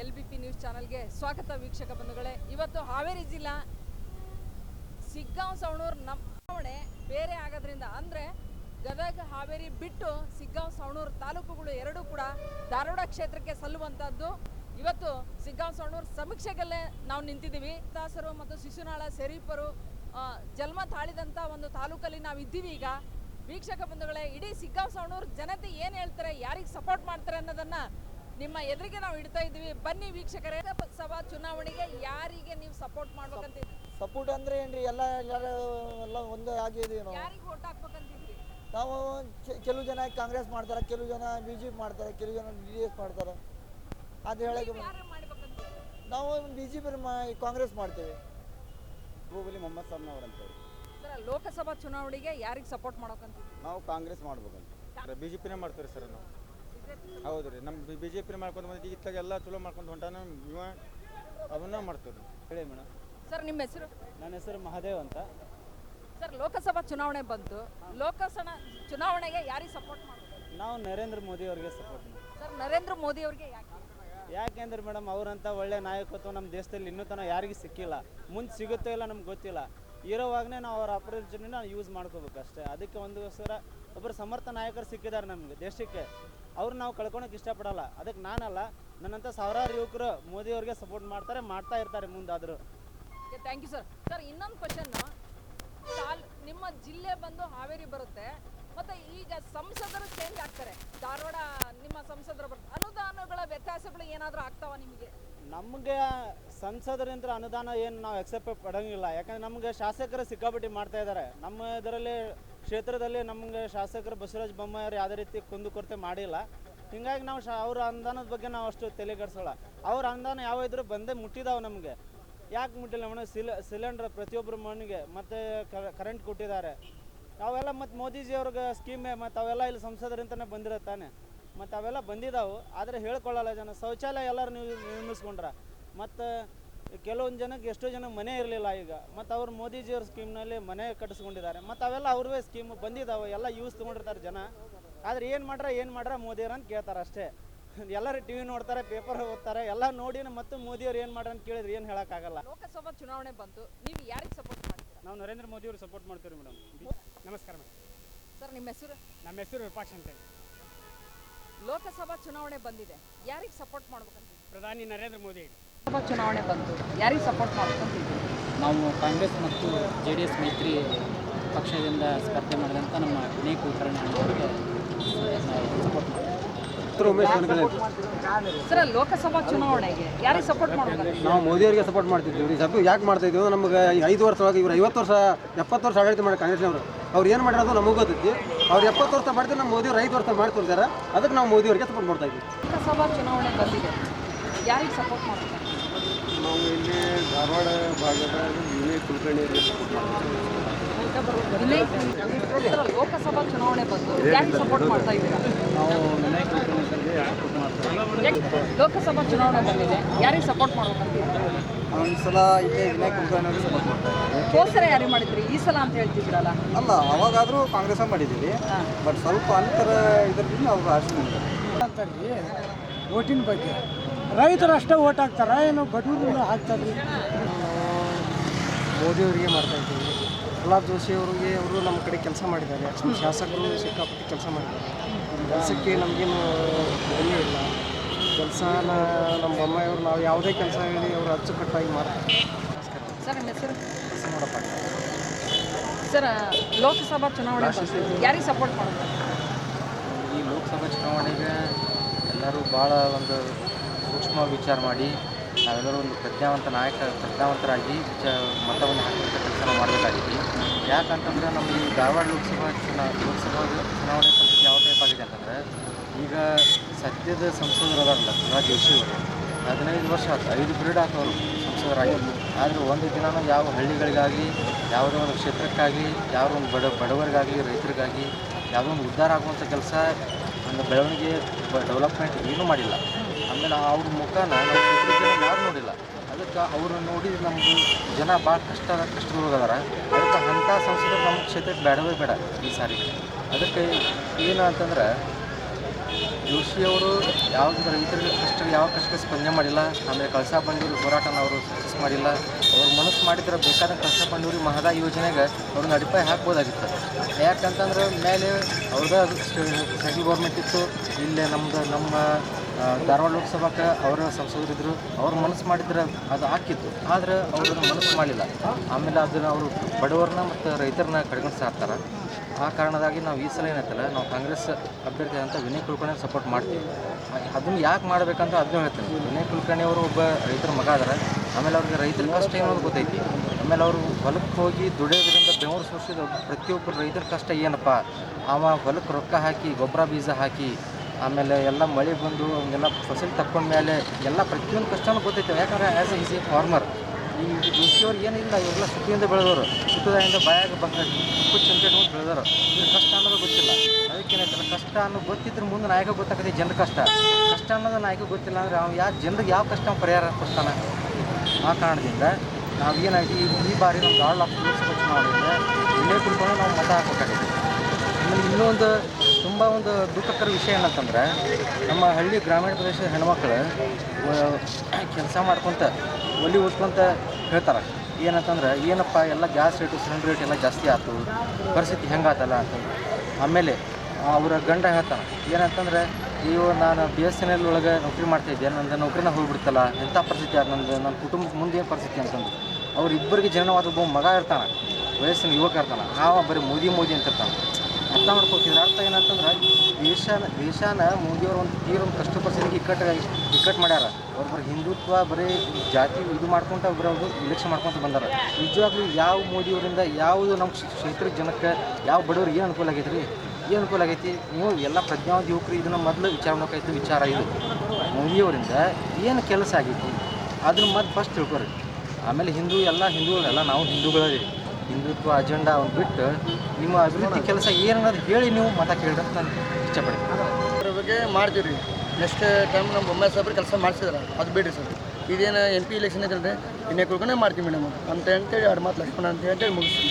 L B P news ಚಾನಲ್ಗೆ ಸ್ವಾಗತ ವೀಕ್ಷಕ ಬಂಧುಗಳೇ. ಇವತ್ತು ಹಾವೇರಿ ಜಿಲ್ಲಾ ಸಿಗ್ಗಾಂವ್ ಸವಣೂರು ನಮ್ಮ ಬೇರೆ ಆಗೋದ್ರಿಂದ ಅಂದರೆ ಗದಗ ಹಾವೇರಿ ಬಿಟ್ಟು ಸಿಗ್ಗಾಂವ್ ಸವಣೂರು ತಾಲೂಕುಗಳು ಎರಡೂ ಕೂಡ ಧಾರವಾಡ ಕ್ಷೇತ್ರಕ್ಕೆ ಸಲ್ಲುವಂಥದ್ದು. ಇವತ್ತು ಸಿಗ್ಗಾಂವ್ ಸವಣೂರು ಸಮೀಕ್ಷೆಗಲ್ಲೇ ನಾವು ನಿಂತಿದ್ದೀವಿ. ದಾಸರು ಮತ್ತು ಶಿಶುನಾಳ ಆ, ಜನ್ಮ ತಾಳಿದಂಥ ಒಂದು ತಾಲೂಕಲ್ಲಿ ನಾವು ಇದ್ದೀವಿ ಈಗ. ವೀಕ್ಷಕ ಬಂಧುಗಳೇ ಇಡೀ ಸಿಗ್ಗಾಂವ್ ಸವಣೂರು ಜನತೆ ಏನು ಹೇಳ್ತಾರೆ ಯಾರಿಗೆ ಸಪೋರ್ಟ್ ಮಾಡ್ತಾರೆ ಅನ್ನೋದನ್ನ ನಿಮ್ಮ ಎದುರಿಗೆ ನಾವು ಇಡ್ತಾ ಇದ್ದೀವಿ. ಬನ್ನಿ ವೀಕ್ಷಕರೇ ಸಭಾ ಚುನಾವಣೆಗೆ ಯಾರಿಗೆ ನೀವು ಸಪೋರ್ಟ್ ಮಾಡ್ಬೇಕಂತ ಸಪೋರ್ಟ್ ಅಂದ್ರೆ ಏನ್ರಿ ಎಲ್ಲ ಎಲ್ಲರೂ ಎಲ್ಲ ಒಂದೇ ಆಗಿದೀವಿ ನಾವು. ಯಾರಿಗೆ ವೋಟ್ ಹಾಕ್ಬೇಕಂತಿದ್ರಿ ನಾವು ಚೆ- ಕೆಲವು ಜನ ಕಾಂಗ್ರೆಸ್ ಮಾಡ್ತಾರೆ ಕೆಲವು ಜನ ಬಿ ಜೆ ಪಿ ಮಾಡ್ತಾರೆ ಕೆಲವು ಜನ ಡಿ ಎಸ್ ಮಾಡ್ತಾರೆ. ಅದು ಹೇಳಕ್ಕೆ ಬ- ಯಾರು ಮಾಡ್ಬೇಕಂತ ನಾವು ಬಿ ಜೆ ಪಿ ಕಾಂಗ್ರೆಸ್ ಮಾಡ್ತೇವೆ. ಗೂಗಲಿ ಮೊಹಮ್ಮದ್ ಸಾಬ್ನವ್ರು ಅಂತೇಳಿ ಸರ್ ಲೋಕಸಭಾ ಚುನಾವಣೆಗೆ ಯಾರಿಗೆ ಸಪೋರ್ಟ್ ಮಾಡ್ಬೇಕಂತಿದ್ರಿ ನಾವು ಕಾಂಗ್ರೆಸ್ ಮಾಡ್ಬೇಕಂತ. ಬಿ ಜೆ ಪಿನೇ ಮಾಡ್ತೀವಿ ಸರ್ ನಾವು. ಹೌದು ರೀ. ನಮ್ಮ ಬಿ ಜೆ ಪಿ ಮಾಡ್ಕೊಂಡು ಬಂದಿದ್ದು ಇತ್ತಾಗ ಎಲ್ಲ ಚಲೋ ಮಾಡ್ಕೊಂಡು ಹೊಂಟಾನ ಇವ ಅವನ್ನ ಮಾಡ್ತೀವಿ ಹೇಳಿ ಮೇಡಮ್ ಸರ್ ನಿಮ್ಮ ಹೆಸರು? ನನ್ನ ಹೆಸರು ಮಹಾದೇವ್ ಅಂತ. ಸರ್ ಲೋಕಸಭಾ ಚುನಾವಣೆ ಬಂತು. ಲೋಕಸಭಾ ಚುನಾವಣೆಗೆ ಯಾರಿಗೆ ಸಪೋರ್ಟ್ ಮಾಡ್ತೀವಿ ನಾವು ನರೇಂದ್ರ ಮೋದಿ ಅವರಿಗೆ ಸಪೋರ್ಟ್ ಮಾಡ್ತೀವಿ. ಸರ್ ನರೇಂದ್ರ ಮೋದಿ ಅವ್ರಿಗೆ ಯಾಕೆ? ಯಾಕೆಂದ್ರೆ ಮೇಡಮ್ ಅವರಂತ ಒಳ್ಳೆ ನಾಯಕತ್ವ ನಮ್ಮ ದೇಶದಲ್ಲಿ ಇನ್ನೂ ತನಕ ಯಾರಿಗೂ ಸಿಕ್ಕಿಲ್ಲ. ಮುಂದೆ ಸಿಗುತ್ತೋ ಇಲ್ಲ ನಮ್ಗೆ ಗೊತ್ತಿಲ್ಲ. ಇರೋವಾಗನೇ ನಾವು ಅವರ ಅಪರ್ಚುನಿಟಿನ ಯೂಸ್ ಮಾಡ್ಕೋಬೇಕು ಅಷ್ಟೇ ಅದಕ್ಕೆ ಸರ ಒಬ್ಬರು ಸಮರ್ಥ ನಾಯಕರು ಸಿಕ್ಕಿದ್ದಾರೆ ನಮಗೆ ದೇಶಕ್ಕೆ. ಅವ್ರು ನಾವು ಕಳ್ಕೊಳಕ್ಕೆ ಇಷ್ಟಪಡಲ್ಲ. ಅದಕ್ಕೆ ನಾನಲ್ಲ ನನ್ನಂಥ ಸಾವಿರಾರು ಯುವಕರು ಮೋದಿ ಅವ್ರಿಗೆ ಸಪೋರ್ಟ್ ಮಾಡ್ತಾರೆ, ಮಾಡ್ತಾ ಇರ್ತಾರೆ ಮುಂದಾದರೂ. ಥ್ಯಾಂಕ್ ಯು ಸರ್ ಸರ್ ಇನ್ನೊಂದು ಕ್ವಶನ್ ನಿಮ್ಮ ಜಿಲ್ಲೆ ಬಂದು ಹಾವೇರಿ ಬರುತ್ತೆ. ಮತ್ತೆ ಈಗ ಸಂಸದರು ಚೇಂಜ್ ಆಗ್ತಾರೆ. ಧಾರವಾಡ ನಿಮ್ಮ ಸಂಸದರು ಬರ್ತಾರೆ ಅನುದಾನಗಳ ವ್ಯತ್ಯಾಸಗಳು ಏನಾದರೂ ಆಗ್ತಾವ ನಿಮಗೆ? ನಮಗೆ ಸಂಸದರಿಂದ ಅನುದಾನ ಏನು ನಾವು ಎಕ್ಸೆಪ್ಟ್ ಪಡೋಂಗಿಲ್ಲ. ಯಾಕಂದ್ರೆ ನಮಗೆ ಶಾಸಕರು ಸಿಕ್ಕಾಪಟ್ಟಿ ಮಾಡ್ತಾ ಇದ್ದಾರೆ. ನಮ್ಮ ಇದರಲ್ಲಿ, ಕ್ಷೇತ್ರದಲ್ಲಿ ನಮಗೆ ಶಾಸಕರು ಬಸವರಾಜ ಬೊಮ್ಮಾಯಿಯವರು ಯಾವುದೇ ರೀತಿ ಕುಂದುಕೊರತೆ ಮಾಡಿಲ್ಲ. ಹಿಂಗಾಗಿ ನಾವು ಶಾ ಅವ್ರ ಅನುದಾನದ ಬಗ್ಗೆ ನಾವು ಅಷ್ಟು ತಲೆ ಕೆಡಿಸೋಲ್ಲ. ಅವ್ರ ಅನುದಾನ ಯಾವ ಇದ್ರೂ ಬಂದೇ ಮುಟ್ಟಿದಾವೆ ನಮಗೆ. ಯಾಕೆ ಮುಟ್ಟಿಲ್ಲ ಮೇಡಮ್? ಸಿಲ ಸಿಲಿಂಡರ್ ಪ್ರತಿಯೊಬ್ಬರು ಮನೆಗೆ ಮತ್ತು ಕರೆಂಟ್ ಕೊಟ್ಟಿದ್ದಾರೆ. ಅವೆಲ್ಲ ಮತ್ತು ಮೋದಿಜಿ ಅವ್ರಿಗೆ ಸ್ಕೀಮೆ ಮತ್ತು ಅವೆಲ್ಲ ಇಲ್ಲಿ ಸಂಸದರಿಂದನೇ ಬಂದಿರತ್ತಾನೆ ಮತ್ತು ಅವೆಲ್ಲ ಬಂದಿದ್ದಾವೆ ಆದರೆ ಹೇಳ್ಕೊಳ್ಳಲ್ಲ ಜನ. ಶೌಚಾಲಯ ಎಲ್ಲರೂ ನೀವು ನಿರ್ಮಿಸ್ಕೊಂಡ್ರ. ಮತ್ತು ಕೆಲವೊಂದು ಜನಕ್ಕೆ ಎಷ್ಟೋ ಜನ ಮನೆ ಇರಲಿಲ್ಲ ಈಗ. ಮತ್ತು ಅವ್ರು ಮೋದಿಜಿಯವ್ರ ಸ್ಕೀಮ್ನಲ್ಲಿ ಮನೆ ಕಟ್ಟಿಸ್ಕೊಂಡಿದ್ದಾರೆ. ಮತ್ತು ಅವೆಲ್ಲ ಅವ್ರವೇ ಸ್ಕೀಮ್ ಬಂದಿದ್ದಾವೆ ಎಲ್ಲ ಯೂಸ್ ತೊಗೊಂಡಿರ್ತಾರೆ ಜನ. ಆದರೆ ಏನು ಮಾಡ್ರ ಏನು ಮಾಡ್ರ ಮೋದಿಯವ್ರು ಅಂತ ಕೇಳ್ತಾರೆ ಅಷ್ಟೇ. ಎಲ್ಲರೂ ಟಿ ವಿ ನೋಡ್ತಾರೆ ಪೇಪರ್ ಓದ್ತಾರೆ. ಎಲ್ಲ ನೋಡಿ ಮತ್ತು ಮೋದಿಯವ್ರು ಏನು ಮಾಡ್ರ ಅಂತ ಕೇಳಿದ್ರೆ ಏನು ಹೇಳೋಕ್ಕಾಗಲ್ಲ. ಲೋಕಸಭಾ ಚುನಾವಣೆ ಬಂತು. ನೀವು ಯಾರಿಗೆ ಸಪೋರ್ಟ್ ಮಾಡ್ತೀರಾ? ನಾವು ನರೇಂದ್ರ ಮೋದಿ ಅವರು ಸಪೋರ್ಟ್ ಮಾಡ್ತೀವಿ ಮೇಡಮ್ ನಮಸ್ಕಾರ ಮೇಡಮ್ ಸರ್ ನಿಮ್ಮ ಹೆಸರು? ನಮ್ಮ ಹೆಸರು ವಿಪಾಕ್ಷ ಅಂತ ಹೇಳಿ. ಲೋಕಸಭಾ ಚುನಾವಣೆ ಬಂದಿದೆ. ಯಾರಿಗೆ ಸಪೋರ್ಟ್ ಮಾಡ್ಬೇಕಂತ? ಪ್ರಧಾನಿ ನರೇಂದ್ರ ಮೋದಿ. ಲೋಕಸಭಾ ಚುನಾವಣೆ ಬಂತು. ಯಾರಿಗೆ ಸಪೋರ್ಟ್ ಮಾಡ್ಬೇಕಂತಿದ್ರಿ ನಾವು ಕಾಂಗ್ರೆಸ್ ಮತ್ತು ಜೆ ಡಿ ಎಸ್ ಮೈತ್ರಿ ಪಕ್ಷದಿಂದ ಸ್ಪರ್ಧೆ ಮಾಡಿದಂಥ ನಮ್ಮ ಅನೇಕ ಕುಲಕರ್ಣಿ ಅವರಿಗೆ ನಾವು ಸಪೋರ್ಟ್ ಅವರಿಗೆ ಸರ್ ಲೋಕಸಭಾ ಚುನಾವಣೆಗೆ ಯಾರಿಗೆ ಸಪೋರ್ಟ್ ಮಾಡ್ಬೇಕಂತ ನಾವು ಮೋದಿಯವರಿಗೆ ಸಪೋರ್ಟ್ ಮಾಡ್ತಿದ್ವಿ. ಸಭೆ ಯಾಕೆ ಮಾಡ್ತಾ ಇದ್ದೀವಿ ಅಂದ್ರೆ ನಮ್ಗೆ ಐದು ವರ್ಷ ಒಳಗೆ ಇವ್ರು ಐವತ್ತು ವರ್ಷ ಎಪ್ಪತ್ತು ವರ್ಷ ಆಡಳಿತ ಮಾಡಿ ಕಾಂಗ್ರೆಸ್ನವರು. ಅವ್ರು ಏನು ಮಾಡಿರೋದು ನಮಗೆ ಗೊತ್ತೈತಿ ಅವ್ರು ಎಪ್ಪತ್ತು ವರ್ಷ ಮಾಡಿದ್ರೆ ನಮ್ಮ ಮೋದಿಯವ್ರು ಐದು ವರ್ಷ ಮಾಡ್ತಿರ್ತಾರೆ ಅದಕ್ಕೆ ನಾವು ಮೋದಿಯವರಿಗೆ ಸಪೋರ್ಟ್ ಮಾಡ್ತಾ ಇದ್ದೀವಿ ಲೋಕಸಭಾ ಚುನಾವಣೆ ಬಂದಿದೆ. ಯಾರಿಗೆ ಸಪೋರ್ಟ್ ಮಾಡ್ತಾರೆ? ನಾವು ಇಲ್ಲಿ ಧಾರವಾಡ ಭಾಗದ ವಿನಯ್ ಕುಲಕರ್ಣಿ ಸಪೋರ್ಟ್ ವಿನಯ್ ಲೋಕಸಭಾ ಚುನಾವಣೆ ಬಂದು ಯಾರಿಗೆ ಸಪೋರ್ಟ್ ಮಾಡ್ತಾ ಇದ್ದೀರಾ? ನಾವು ವಿನಯ್ ಕುಲಕರ್ಣಿ ಸರ್ಗೆ ಸಪೋರ್ಟ್ ಮಾಡ್ತೀವಿ? ಲೋಕಸಭಾ ಚುನಾವಣೆ ಬಂದಿದೆ ಯಾರಿಗೆ ಸಪೋರ್ಟ್ ಮಾಡ್ಬೇಕಂತ ಒಂದು ಸಲ ಇಲ್ಲೇ ವಿನಯ್ ಕುಲಕರ್ಣಿ ಸಪೋರ್ಟ್ ಮಾಡ್ತಾರೆ ಯಾರಿಗೆ ಮಾಡಿದ್ರಿ? ಈ ಸಲ ಅಂತ ಹೇಳ್ತಿದ್ರಲ್ಲ. ಅಲ್ಲ ಅವಾಗಾದರೂ ಕಾಂಗ್ರೆಸ್ ಮಾಡಿದ್ದೀವಿ. ಬಟ್ ಸ್ವಲ್ಪ ಅಂತರ ಇದರಿಂದ ಅವ್ರು ಆಶೆ ಅಂತಾರೀ ಓಟಿನ ಬಗ್ಗೆ. ರೈತರು ಅಷ್ಟೇ ಓಟ್ ಹಾಕ್ತಾರ? ಏನು ಬಡವರು ಹಾಕ್ತಾರೆ ಮೋದಿಯವರಿಗೆ ಮಾಡ್ತಾ ಇದ್ದೀವಿ. ಪ್ರಹ್ಲಾದ್ ಜೋಶಿ ಅವರಿಗೆ ಅವರು ನಮ್ಮ ಕಡೆ ಕೆಲಸ ಮಾಡಿದ್ದಾರೆ. ಶಾಸಕರು ಸಿಕ್ಕಾಪಟ್ಟೆ ಕೆಲಸ ಮಾಡಿದ್ದಾರೆ. ಕೆಲಸಕ್ಕೆ ನಮಗೇನು ಬೆಲೆ ಇಲ್ಲ. ಕೆಲಸನ ನಮ್ಮ ಬೊಮ್ಮಾಯಿಯವರು ನಾವು ಯಾವುದೇ ಕೆಲಸ ಹೇಳಿ ಅವರು ಅಚ್ಚುಕಟ್ಟಾಗಿ ಮಾಡ್ತಾರೆ. ಸರ್ ನಿಮ್ಮ ಹೆಸರು? ಸರ್ ಲೋಕಸಭಾ ಚುನಾವಣೆ ಯಾರಿಗೆ ಸಪೋರ್ಟ್ ಈ ಲೋಕಸಭಾ ಚುನಾವಣೆಗೆ ಎಲ್ಲರೂ ಭಾಳ ಒಂದು ಸೂಕ್ಷ್ಮ ವಿಚಾರ ಮಾಡಿ ನಾವೆಲ್ಲರೂ ಒಂದು ಪ್ರಜ್ಞಾವಂತ ನಾಯಕ ಪ್ರಜ್ಞಾವಂತರಾಗಿ ವಿಚ ಮತವನ್ನು ಹಾಕುವಂಥ ಕೆಲಸ ಮಾಡಬೇಕಾಗಿದೆ. ಯಾಕಂತಂದ್ರೆ ನಮ್ಮ ಈ ಧಾರವಾಡ ಲೋಕಸಭಾ ಚುನಾ ಲೋಕಸಭಾ ಚುನಾವಣೆ ಪರಿಸ್ಥಿತಿ ಯಾವ ಟೈಪ್ ಆಗಿದೆ ಅಂತಂದರೆ ಈಗ ಸದ್ಯದ ಸಂಸದರು ಅದಾರಲ್ಲ ಪ್ರಹ್ಲಾದ್ ಜೋಶಿ ಅವರು. ಹದಿನೈದು ವರ್ಷ ಆಯ್ತು ಐದು ಪೀರಿಯಡ್ ಆಯ್ತು ಅವರು ಸಂಸದರಾಗಿ ಆದರೆ ಒಂದು ದಿನನೂ ಯಾವ ಹಳ್ಳಿಗಳಿಗಾಗಿ, ಯಾವುದೋ ಒಂದು ಕ್ಷೇತ್ರಕ್ಕಾಗಿ, ಯಾವುದೋ ಒಂದು ಬಡ ಬಡವರಿಗಾಗಲಿ ರೈತರಿಗಾಗಿ ಯಾವುದೋ ಒಂದು ಉದ್ಧಾರ ಆಗುವಂಥ ಕೆಲಸ ಒಂದು ಬೆಳವಣಿಗೆ ಡೆವಲಪ್ಮೆಂಟ್ ಏನೂ ಮಾಡಿಲ್ಲ. ಆಮೇಲೆ ಅವ್ರ ಮುಖನ ನಮ್ಮ ಕ್ಷೇತ್ರದ ಯಾರು ನೋಡಿಲ್ಲ. ಅದಕ್ಕೆ ಅವ್ರನ್ನ ನೋಡಿ ನಮ್ಮದು ಜನ ಭಾಳ ಕಷ್ಟ, ಕಷ್ಟದೊಳಗದಾರ. ಅದಕ್ಕೆ ಅಂಥ ಸಂಸದರು ನಮ್ಮ ಕ್ಷೇತ್ರಕ್ಕೆ ಬೇಡವೇ ಬೇಡ ಈ ಸಾರಿ. ಅದಕ್ಕೆ ಏನು ಅಂತಂದ್ರೆ ಜೋಶಿ ಅವರು ಯಾವ ರೈತರಿಗೆ ಕಷ್ಟಕ್ಕೆ ಯಾವ ಕಷ್ಟಕ್ಕೆ ಸ್ಪಂದನೆ ಮಾಡಿಲ್ಲ, ಆಮೇಲೆ ಕಳಸಾ ಬಂಡೂರಿ ಹೋರಾಟನ ಅವರು ಸಕ್ಸಸ್ ಮಾಡಿಲ್ಲ, ಅವ್ರು ಮನಸ್ಸು ಮಾಡಿದ್ರೆ ಬೇಕಾದ ಕಳಸಾ ಬಂಡೂರಿ ಮಹದಾಯಿ ಯೋಜನೆಗೆ ಅವ್ರನ್ನ ಅಡಿಪಾಯ ಹಾಕ್ಬೋದಾಗಿತ್ತು. ಯಾಕಂತಂದ್ರೆ ಮೇಲೆ ಅವ್ರದ್ದು ಅದು ಸೆಂಟ್ರಲ್ ಗೌರ್ಮೆಂಟ್ ಇತ್ತು, ಇಲ್ಲೇ ನಮ್ಮದು ನಮ್ಮ ಧಾರವಾಡ ಲೋಕಸಭಾಕ್ಕೆ ಅವರ ಸಂಸದರಿದ್ದರು ಅವ್ರು ಮನಸ್ಸು ಮಾಡಿದ್ರೆ ಅದು ಹಾಕಿತ್ತು, ಆದರೆ ಅವರು ಅದನ್ನ ಮನಸ್ಸು ಮಾಡಿಲ್ಲ. ಆಮೇಲೆ ಅದನ್ನು ಅವರು ಬಡವರನ್ನ ಮತ್ತು ರೈತರನ್ನ ಕಡೆಗಣಿಸ್ತಾ ಹಾಕ್ತಾರೆ. ಆ ಕಾರಣದಾಗಿ ನಾವು ಈ ಸಲ ಏನೈತಲ್ಲ, ನಾವು ಕಾಂಗ್ರೆಸ್ ಅಭ್ಯರ್ಥಿ ಅಂತ ವಿನಯ್ ಕುಲಕರ್ಣಿ ಸಪೋರ್ಟ್ ಮಾಡ್ತೀವಿ. ಅದನ್ನು ಯಾಕೆ ಮಾಡಬೇಕಂತ ಅದನ್ನು ಹೇಳ್ತೀನಿ. ವಿನಯ್ ಕುಲಕರ್ಣಿ ಅವರು ಒಬ್ಬ ರೈತರ ಮಗ ಆದರೆ ಆಮೇಲೆ ಅವ್ರಿಗೆ ರೈತರ ಕಷ್ಟ ಏನೋದು ಗೊತ್ತೈತಿ. ಆಮೇಲೆ ಅವರು ಹೊಲಕ್ಕೆ ಹೋಗಿ ದುಡಿಯೋದ್ರಿಂದ ಬೆವರು ಸೋಸಿದ ಪ್ರತಿಯೊಬ್ಬರು ರೈತರ ಕಷ್ಟ ಏನಪ್ಪ? ಅವ ಹೊಲಕ್ಕೆ ರೊಕ್ಕ ಹಾಕಿ, ಗೊಬ್ಬರ ಬೀಜ ಹಾಕಿ, ಆಮೇಲೆ ಎಲ್ಲ ಮಳೆ ಬಂದು ಅವನ್ನೆಲ್ಲ ಫಸಲು ತಕ್ಕೊಂಡ್ಮೇಲೆ ಎಲ್ಲ ಪ್ರತಿಯೊಂದು ಕಷ್ಟನೂ ಗೊತ್ತೈತೆ. ಯಾಕಂದ್ರೆ ಆ್ಯಸ್ ಈಸ್ ಎ ಫಾರ್ಮರ್ ಈ ಕೃಷಿಯವ್ರು ಏನಿಲ್ಲ ಇವೆಲ್ಲ ಸುತ್ತಿಯಿಂದ ಬೆಳೆದವರು. ಸುಖದಿಂದ ಬಾಯಾಗ ಬಂದ ಉಪ್ಪು ಚಂಪೆ ಬೆಳೆದವರು. ಇದ್ರ ಕಷ್ಟ ಅನ್ನೋದು ಗೊತ್ತಿಲ್ಲ. ಅದಕ್ಕೇನಾಯ್ತಲ್ಲ ಕಷ್ಟ ಅನ್ನೋದು ಗೊತ್ತಿದ್ರೆ ಮುಂದೆ ನಾಯಕ ಗೊತ್ತಾಗತ್ತೆ ಜನರ ಕಷ್ಟ. ಕಷ್ಟ ಅನ್ನೋದು ನಾಯಕ ಗೊತ್ತಿಲ್ಲ ಅಂದರೆ ಅವ್ನು ಯಾವ ಜನರಿಗೆ ಯಾವ ಕಷ್ಟ ಪರಿಹಾರ ಕೊಡ್ತಾನೆ? ಆ ಕಾರಣದಿಂದ ನಾವು ಏನಾಗಿ ಈ- ಬಾರಿ ನಮ್ಮ ಧಾರವಾಡ ಲೋಕಸಭಾ ಮಾಡಿದ್ರೆ ಇಲ್ಲೇ ಕುಡ್ಕೊಂಡು ನಾವು ಮತ ಹಾಕಬೇಕಾಗಿದೆ ಆಮೇಲೆ ಇನ್ನೊಂದು ತುಂಬ ಒಂದು ದುಃಖಕರ ವಿಷಯ ಏನಂತಂದ್ರೆ, ನಮ್ಮ ಹಳ್ಳಿ ಗ್ರಾಮೀಣ ಪ್ರದೇಶದ ಹೆಣ್ಮಕ್ಳು ಕೆಲಸ ಮಾಡ್ಕೊತ ಒಲಿ ಉತ್ಕೊಂತ ಹೇಳ್ತಾರೆ. ಏನಂತಂದ್ರೆ, ಏನಪ್ಪ ಎಲ್ಲ ಗ್ಯಾಸ್ ರೇಟು ಸಿಲಿಂಡರ್ ರೇಟ್ ಎಲ್ಲ ಜಾಸ್ತಿ ಆಯ್ತು ಪರಿಸ್ಥಿತಿ ಹೆಂಗಾತಲ್ಲ ಅಂತ ಆಮೇಲೆ ಅವರ ಗಂಡ ಹೇಳ್ತಾನೆ, ಏನಂತಂದ್ರೆ, ಅಯ್ಯೋ, ನಾನು ಬಿ ಎಸ್ ಎನ್ ಎಲ್ ಒಳಗೆ ನೌಕರಿ ಮಾಡ್ತಾಯಿದ್ದೆ ನಂದು ನೌಕರಿನ ಹೋಗ್ಬಿಡ್ತಲ್ಲ ಎಂಥ ಪರಿಸ್ಥಿತಿ ಆದ ನಂದು ನನ್ನ ಕುಟುಂಬಕ್ಕೆ ಮುಂದೆ ಏನು ಪರಿಸ್ಥಿತಿ ಅಂತಂದು. ಅವ್ರಿಬ್ಬರಿಗೆ ಜನವಾದ ಒಬ್ಬ ಮಗ ಇರ್ತಾನೆ, ವಯಸ್ಸಿನ ಯುವಕ ಇರ್ತಾನೆ, ಹಾವ ಬರೀ ಮೋದಿ ಮೋದಿ ಅಂತ ಇರ್ತಾನೆ ಅರ್ಥ ಮಾಡ್ಕೋತಿದ್ರೆ ಅರ್ಥ ಏನಂತಂದ್ರೆ ದೇಶನ ದೇಶನ ಮೋದಿಯವರು ಒಂದು ತೀರ ಒಂದು ಕಷ್ಟ ಪರಿಸ್ಥಿತಿಗೆ ಇಕ್ಕಟ್ಟು ಇಕ್ಕಟ್ಟು ಮಾಡ್ಯಾರ. ಒಬ್ಬರು ಹಿಂದುತ್ವ, ಬರೀ ಜಾತಿ ಇದು ಮಾಡ್ಕೊಂತ ಒಬ್ಬರು ಅವರು ಇಲೆಕ್ಷನ್ ಮಾಡ್ಕೊಂತ ಬಂದಾರ. ನಿಜವಾಗ್ಲೂ ಯಾವ ಮೋದಿಯವರಿಂದ ಯಾವುದು ನಮ್ಮ ಕ್ಷೇತ್ರದ ಜನಕ್ಕೆ ಯಾವ ಬಡವ್ರಿಗೆ ಏನು ಅನುಕೂಲ ಆಗೈತೆ ರೀ ಏನು ಅನುಕೂಲ ಆಗೈತಿ? ನೀವು ಎಲ್ಲ ಪ್ರಜ್ಞಾವಂತ ಯುವಕರು ಇದನ್ನು ಮೊದಲು ವಿಚಾರ ಮಾಡ್ಬೇಕಾಯ್ತು ವಿಚಾರ ಇದು. ಮೋದಿಯವರಿಂದ ಏನು ಕೆಲಸ ಆಗೈತಿ? ಅದನ್ನ ಮತ್ತೆ ಫಸ್ಟ್ ತಿಳ್ಕೊರಿ ಆಮೇಲೆ ಹಿಂದೂ ಎಲ್ಲ ಹಿಂದೂಗಳೆಲ್ಲ ನಾವು ಹಿಂದೂಗಳೇ ಹಿಂದುತ್ವ ಅಜೆಂಡಾ ಅವ್ನು ಬಿಟ್ಟು ನಿಮ್ಮ ಅಭಿವೃದ್ಧಿ ಕೆಲಸ ಏನನ್ನೋದು ಹೇಳಿ ನೀವು ಮತ ಕೇಳಿದ್ರೆ ನಾನು ಇಷ್ಟಪಡ್ತೀನಿ ಅದರ ಬಗ್ಗೆ ಮಾಡ್ತೀವಿ ರೀ ನೆಕ್ಸ್ಟ್ ಟೈಮ್ ನಮ್ಮ ಬೊಮ್ಮಾಯಿ ಸಾಬ್ರು ಕೆಲಸ ಮಾಡಿಸಿದ್ರೆ. ಅದು ಬಿಡಿ ಸರ್. ಇದೇನು ಎಲ್ ಪಿ ಇಲೆಕ್ಷನ್ ಐತಲ್ರಿ? ಇನ್ನೇ ಕುಳ್ಕೊಂಡೇ ಮಾಡ್ತೀವಿ ಮೇಡಮ್ ಅಂತ ಅಂತೇಳಿ ಎರಡು ಮಾತು ಲಕ್ಷ್ಮಣ ಅಂತ ಹೇಳಿ ಮುಗಿಸ್ತೀವಿ